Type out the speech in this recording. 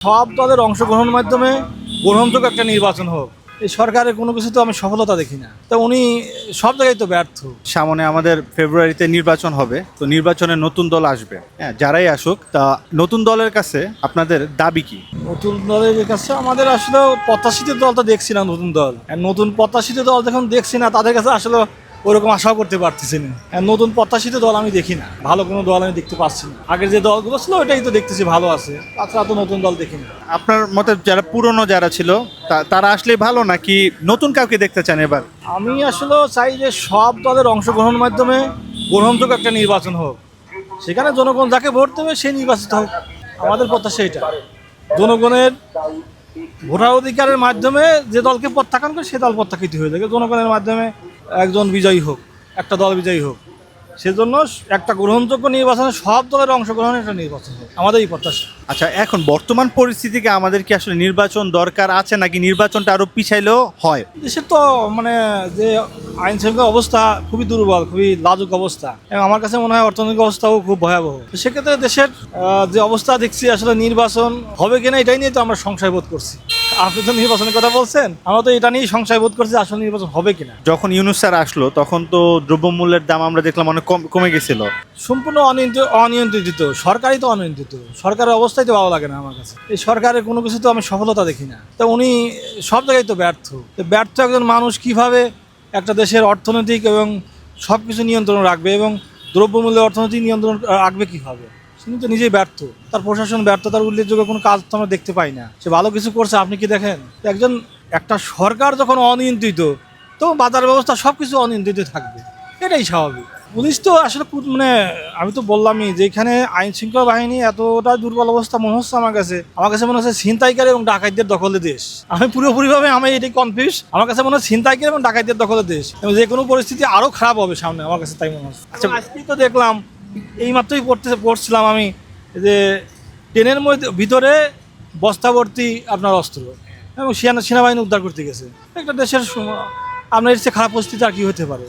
সব দলের অংশগ্রহণের মাধ্যমে গ্রহণযোগ্য একটা নির্বাচন হোক। এই সরকারের কোনো কিছু তো আমি সফলতা দেখি না। তা উনি সব জায়গায় তো ব্যর্থ। সামনে আমাদের ফেব্রুয়ারিতে নির্বাচন হবে তো নির্বাচনে নতুন দল আসবে। হ্যাঁ যারাই আসুক তা নতুন দলের কাছে আপনাদের দাবি কি? নতুন দলের কাছে আমাদের আসলে প্রত্যাশিত দল তো দেখছি না নতুন দল। নতুন প্রত্যাশিত দল যখন দেখছি না তাদের কাছে আসলে ওরকম আশাও করতে পারতেছি না। আর নতুন প্রত্যাশিত দল আমি দেখি না। ভালো কোনো দল আমি দেখতে পাচ্ছি না। আগের যে দলগুলো ছিল ওটাই তো দেখতেছি ভালো আছে। তাছাড়া তো নতুন দল দেখি না। আপনার মতে যারা পুরনো যারা ছিল তা- তারা আসলে ভালো নাকি নতুন কাউকে দেখতে চান এবার? আমি আসলে চাই যে সব দলের অংশগ্রহণের মাধ্যমে গ্রহণযোগ্য একটা নির্বাচন হোক। সেখানে জনগণ যাকে ভোট দেবে সেই নির্বাচিত হোক। আমাদের প্রত্যাশা এটা জনগণের ভোটার অধিকারের মাধ্যমে যে দলকে প্রত্যাখ্যান করে সে দল প্রত্যাখ্যিত হয়ে যাবে। জনগণের মাধ্যমে একজন বিজয়ী হোক একটা দল বিজয়ী হোক সেজন্য একটা গ্রহণযোগ্য নির্বাচনে সব দলের অংশগ্রহণের একটা নির্বাচন হোক আমাদের এই প্রত্যাশা। আচ্ছা এখন বর্তমান পরিস্থিতিকে আমাদের কি আসলে নির্বাচন দরকার আছে নাকি নির্বাচনটা আরও পিছাইলেও হয়? দেশের তো মানে যে আইন শৃঙ্খলা অবস্থা খুবই দুর্বল খুবই লাজুক অবস্থা এবং আমার কাছে মনে হয় অর্থনৈতিক অবস্থাও খুব ভয়াবহ। সেক্ষেত্রে দেশের যে অবস্থা দেখছি আসলে নির্বাচন হবে কিনা এটাই নিয়ে তো আমরা সংশয় বোধ করছি। আপনি তো নির্বাচনের কথা বলছেন আমরা তো এটা নিয়েই সংশয় বোধ করছি আসলে নির্বাচন হবে কিনা। যখন ইউনুস স্যার আসলো তখন তো দ্রব্যমূল্যের দাম আমরা দেখলাম অনেক কম কমে গেছিল। সম্পূর্ণ অনিয়ন্ত্রিত অনিয়ন্ত্রিত সরকারই তো অনিয়ন্ত্রিত। সরকারের অবস্থাই তো ভালো লাগে না আমার কাছে। এই সরকারের কোনো কিছু তো আমি সফলতা দেখি না। তো উনি সব জায়গায় তো ব্যর্থ। তো ব্যর্থ একজন মানুষ কীভাবে একটা দেশের অর্থনৈতিক এবং সব কিছু নিয়ন্ত্রণ রাখবে এবং দ্রব্যমূল্যের অর্থনৈতিক নিয়ন্ত্রণ রাখবে কীভাবে? তিনি তো নিজেই ব্যর্থ। তার প্রশাসন ব্যর্থ তার উল্লেখযোগ্য কোনো কাজ তো আমরা দেখতে পাই না। সে ভালো কিছু করছে আপনি কি দেখেন? একজন একটা সরকার যখন অনিয়ন্ত্রিত তো বাজার ব্যবস্থা সব কিছু অনিয়ন্ত্রিত থাকবে। এটাই স্বাভাবিক। পুলিশ তো আসলে মানে আমি তো বললামই যে এখানে আইন শৃঙ্খলা বাহিনী এতটা দুর্বল অবস্থা মনে হচ্ছে আমার কাছে। আমার কাছে মনে হচ্ছে ছিনতাইকারী এবং ডাকাতদের দখলে দেশ। আমি পুরোপুরিভাবে আমি এটাই কনফিউজ আমার কাছে মনে হচ্ছে ছিনতাইকারী এবং ডাকাতদের দখলে দেশ। এবং যে কোনো পরিস্থিতি আরও খারাপ হবে সামনে আমার কাছে তাই মনে হচ্ছে। আচ্ছা। আজকেই তো দেখলাম এই মাত্রই পড়তে পড়ছিলাম আমি যে ট্রেনের মধ্যে, ভিতরে বস্তাভর্তি আপনার অস্ত্র এবং সেনা সেনাবাহিনী উদ্ধার করতে গেছে। একটা দেশের আপনার এর চেয়ে খারাপ পরিস্থিতি আর কি হতে পারে?